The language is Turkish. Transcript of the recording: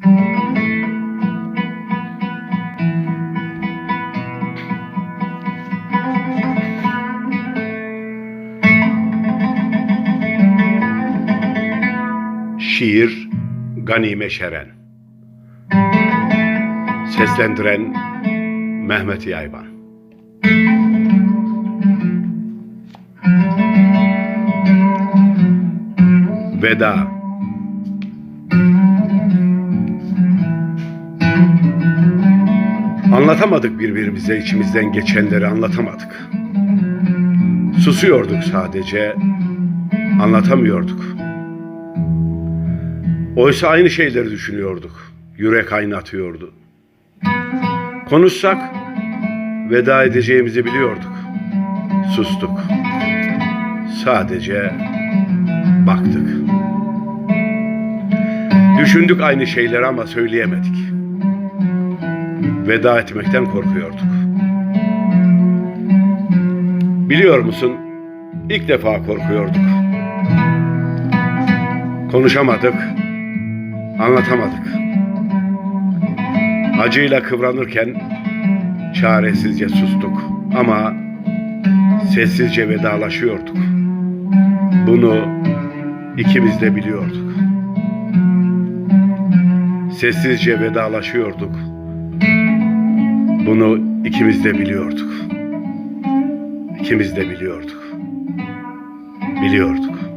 Şiir Ganime Şeren. Seslendiren Mehmet Yayvan. Veda Anlatamadık birbirimize içimizden geçenleri anlatamadık. Susuyorduk sadece, anlatamıyorduk. Oysa aynı şeyleri düşünüyorduk. Yürek kaynatıyordu. Konuşsak veda edeceğimizi biliyorduk. Sustuk. Sadece baktık. Düşündük aynı şeyleri ama söyleyemedik. Veda etmekten korkuyorduk. Biliyor musun? İlk defa korkuyorduk. Konuşamadık, anlatamadık. Acıyla kıvranırken çaresizce sustuk ama sessizce vedalaşıyorduk. Bunu ikimiz de biliyorduk. Sessizce vedalaşıyorduk. Bunu ikimiz de biliyorduk. İkimiz de biliyorduk. Biliyorduk.